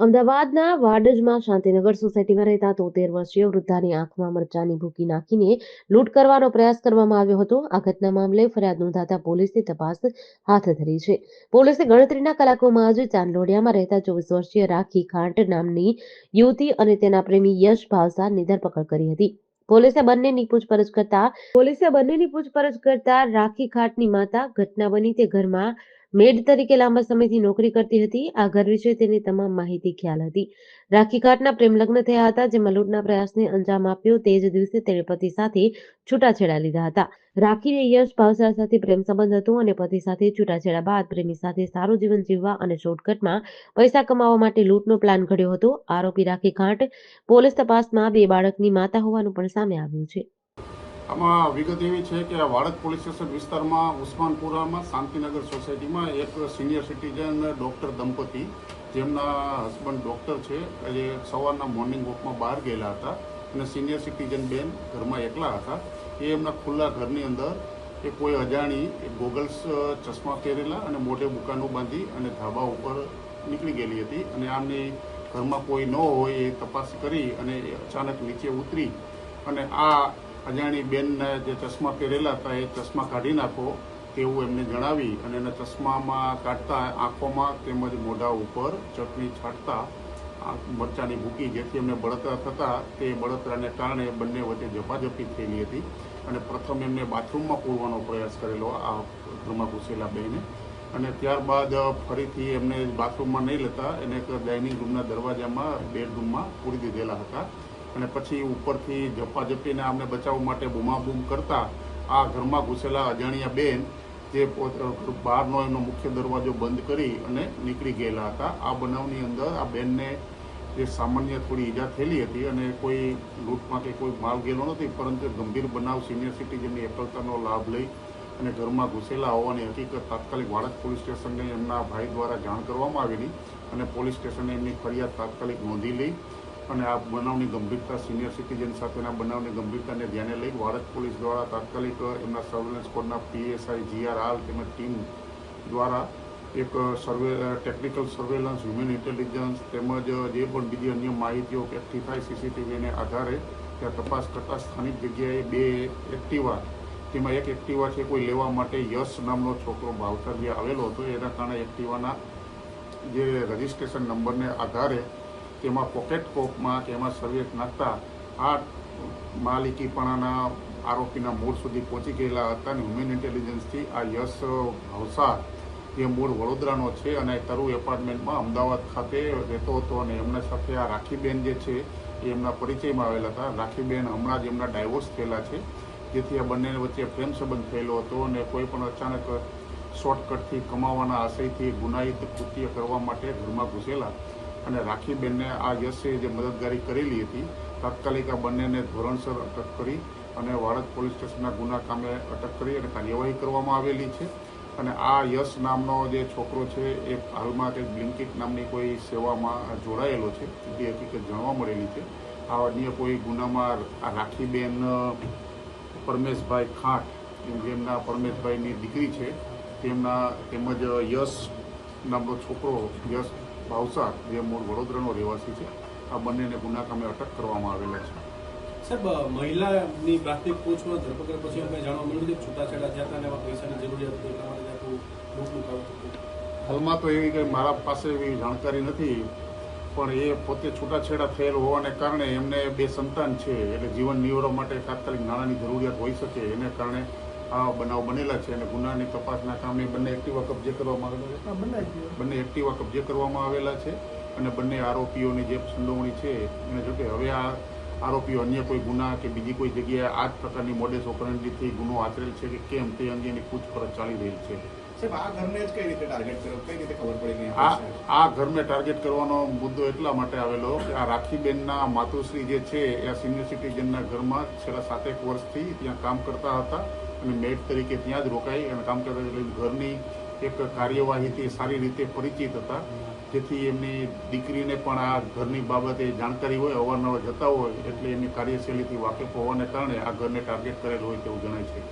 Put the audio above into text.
અમદાવાદના વાડજમાં શાંતિનગર સોસાયટીમાં રહેતા તોતેર વર્ષીય વૃદ્ધાની આંખમાં મરચાની ભૂકી નાખીને લૂંટ કરવાનો પ્રયાસ કરવામાં આવ્યો હતો. આ ઘટના મામલે ફરિયાદ નોંધાતા પોલીસની તપાસ હાથ ધરી છે. પોલીસે ગણતરીના કલાકોમાં જ ચાંદલોડિયામાં રહેતા ચોવીસ વર્ષીય રાખી ખાંટ નામની યુવતી અને તેના પ્રેમી યશ ભાવસારની ધરપકડ કરી હતી. પોલીસે બંનેની પૂછપરછ કરતા પોલીસે બંનેની પૂછપરછ કરતા રાખી ખાટની માતા ઘટના બની તે ઘરમાં મેડ તરીકે લાંબા સમયથી નોકરી કરતી હતી. આ ઘર વિશે તેની તમામ માહિતી ખ્યાલ હતી. રાખી ઘાટના પ્રેમ લગ્ન થયા હતા, જેમાં લૂંટના પ્રયાસને અંજામ આપ્યો. તે જ દિવસે તેણે પતિ સાથે છૂટાછેડા લીધા હતા. રાખીને યશ ભાવસરા સાથે પ્રેમ સંબંધ હતો અને પતિ સાથે છૂટાછેડા બાદ પ્રેમી સાથે સારું જીવન જીવવા અને શોર્ટકટમાં પૈસા કમાવા માટે લૂંટનો પ્લાન ઘડ્યો હતો. આરોપી રાખી ઘાટ પોલીસ તપાસમાં બે બાળકની માતા હોવાનું પણ સામે આવ્યું છે. આમાં વિગત એવી છે કે આ વાડજ પોલીસ સ્ટેશન વિસ્તારમાં ઉસ્માનપુરામાં શાંતિનગર સોસાયટીમાં એક સિનિયર સિટીઝન ડૉક્ટર દંપતી, જેમના હસબન્ડ ડૉક્ટર છે એ સવારના મોર્નિંગ વોકમાં બહાર ગયેલા હતા અને સિનિયર સિટીઝન બેન ઘરમાં એકલા હતા. એ એમના ખુલ્લા ઘરની અંદર એ કોઈ અજાણી એ ગોગલ્સ ચશ્મા પહેરેલા અને મોઢે બુકાનું બાંધી અને ધાબા ઉપર નીકળી ગયેલી હતી અને આમની ઘરમાં કોઈ ન હોય એ તપાસ કરી અને અચાનક નીચે ઉતરી અને આ અજાણી બેનને જે ચશ્મા પહેરેલા હતા એ ચશ્મા કાઢી નાખો તેવું એમને જણાવી અને એના ચશ્મામાં કાઢતા આંખોમાં તેમજ મોઢા ઉપર ચટણી છાંટતા મરચાની ભૂકી જેથી એમને બળતરા થતા તે બળતરાને કારણે બંને વચ્ચે ઝપાઝપી થયેલી હતી અને પ્રથમ એમને બાથરૂમમાં પૂરવાનો પ્રયાસ કરેલો આ ઘરમાં ઘૂસેલા બહેને અને ત્યારબાદ ફરીથી એમને બાથરૂમમાં નહીં લેતા એને એક ડાઇનિંગ રૂમના દરવાજામાં, બેડરૂમમાં પૂરી દીધેલા હતા. અને પછી ઉપરથી ઝપાઝપીને આમને બચાવવા માટે બૂમાબૂમ કરતા આ ઘરમાં ઘૂસેલા અજાણ્યા બેન જે બહારનો એનો મુખ્ય દરવાજો બંધ કરી અને નીકળી ગયેલા હતા. આ બનાવની અંદર આ બેનને જે સામાન્ય થોડી ઈજા થયેલી હતી અને કોઈ લૂંટમાં કે કોઈ માલ ગયેલો નથી, પરંતુ ગંભીર બનાવ સિનિયર સિટીઝનની એકલતાનો લાભ લઈ અને ઘરમાં ઘૂસેલા હોવાની હકીકત તાત્કાલિક વાડજ પોલીસ સ્ટેશનને એમના ભાઈ દ્વારા જાણ કરવામાં આવેલી અને પોલીસ સ્ટેશને એમની ફરિયાદ તાત્કાલિક નોંધી લઈ અને આ બનાવની ગંભીરતા સિનિયર સિટીઝન સાથેના બનાવની ગંભીરતાને ધ્યાને લઈ ભારત પોલીસ દ્વારા તાત્કાલિક એમના સર્વેલન્સ કોડના પીએસઆઈ જીઆરઆર તેમજ ટીમ દ્વારા એક survey technical surveillance human intelligence તેમજ જે પણ બીજી અન્ય માહિતીઓ એકઠી થાય સીસીટીવીને આધારે ત્યાં તપાસ કરતાં સ્થાનિક જગ્યાએ બે એક્ટિવા, તેમાં એક એક્ટિવા છે કોઈ લેવા માટે યશ નામનો છોકરો ભાવસર જે આવેલો હતો, એના કારણે એક્ટિવાના જે રજિસ્ટ્રેશન નંબરને આધારે તેમાં પોકેટ કોપમાં કે એમાં નાખતા, આ માલિકીપણાના આરોપીના મૂળ સુધી પહોંચી ગયેલા હતા અને હ્યુમન ઇન્ટેલિજન્સથી આ યશ ભવસાર એ મૂળ વડોદરાનો છે અને તરુ એપાર્ટમેન્ટમાં અમદાવાદ ખાતે રહેતો હતો અને એમના સાથે આ રાખીબેન જે છે, એ એમના પરિચયમાં આવેલા હતા. રાખીબેન હમણાં જ એમના ડાયવોર્સ થયેલા છે, જેથી આ બંને વચ્ચે પ્રેમ સંબંધ થયેલો હતો અને કોઈ પણ અચાનક શોર્ટકટથી કમાવાના આશયથી ગુનાહિત કૃત્ય કરવા માટે ઘરમાં ઘૂસેલા. અને રાખીબેનને આ યશે જે મદદગારી કરેલી હતી, તાત્કાલિક આ બંનેને ધોરણસર અટક કરી અને વાડજ પોલીસ સ્ટેશનના ગુના કામે અટક કરી અને કાર્યવાહી કરવામાં આવેલી છે. અને આ યશ નામનો જે છોકરો છે, એ હાલમાં કંઈક બ્લિન્કિટ નામની કોઈ સેવામાં જોડાયેલો છે. એ હકીકત જાણવા મળેલી છે. આ અન્ય કોઈ ગુનામાં આ રાખીબેન પરમેશભાઈ ખાંટ જેમના પરમેશભાઈની દીકરી છે, તેમના તેમજ યશ નામનો છોકરો, યશ ભાવસાર જે મૂળ વડોદરાનો રહેવાસી છે. આ બંનેને ગુના કામે અટક કરવામાં આવેલા છે. સાહેબ મહિલાની પ્રાથમિક પૂછમાં ધરપકડ પછી અમે જાણવા મળ્યું કે છૂટાછેડા થયા હતા અને એમાં પૈસાની જરૂરિયાત હતી એટલા માટે આખું કામ હાલમાં તો એવી કંઈ મારા પાસે એવી જાણકારી નથી પણ એ પોતે છૂટાછેડા થયેલ હોવાને કારણે એમને બે સંતાન છે એટલે જીવન નિવારવા માટે તાત્કાલિક નાણાંની જરૂરિયાત હોઈ શકે એને કારણે આ બનાવ બનેલા છે અને ગુનાની તપાસના કામે બંને એક્ટિવા કબજે કરવામાં આવેલા છે? બંને એક્ટિવા કબજે કરવામાં આવેલા છે અને બંને આરોપીઓની જે સંડોવણી છે એને જોકે હવે આ આરોપીઓ અન્ય કોઈ ગુના કે બીજી કોઈ જગ્યાએ આ જ પ્રકારની મોડેસ ઓપરેન્ડીથી ગુનો આચરેલ છે કે કેમ તે અંગેની પૂછપરછ ચાલી રહી છે. આ ઘરને જ કઈ રીતે ટાર્ગેટ કર્યો કઈ રીતે ખબર પડી ગઈ? આ આ ઘરને ટાર્ગેટ કરવાનો મુદ્દો એટલા માટે આવેલો કે આ રાખીબેનના માતુશ્રી જે છે એ સિનિયર સિટીઝનના ઘરમાં છેલ્લા સાતેક વર્ષથી ત્યાં કામ કરતા હતા. અને મેટ તરીકે ત્યાં જ રોકાઈ અને કામ કરતા એટલે ઘરની એક કાર્યવાહીથી સારી રીતે પરિચિત હતા. જેથી એમની દીકરીને પણ આ ઘરની બાબતે જાણકારી હોય, અવારનવાર જતા હોય, એટલે એમની કાર્યશૈલીથી વાકેફ હોવાને કારણે આ ઘરને ટાર્ગેટ કરેલ હોય તેવું જણાય છે.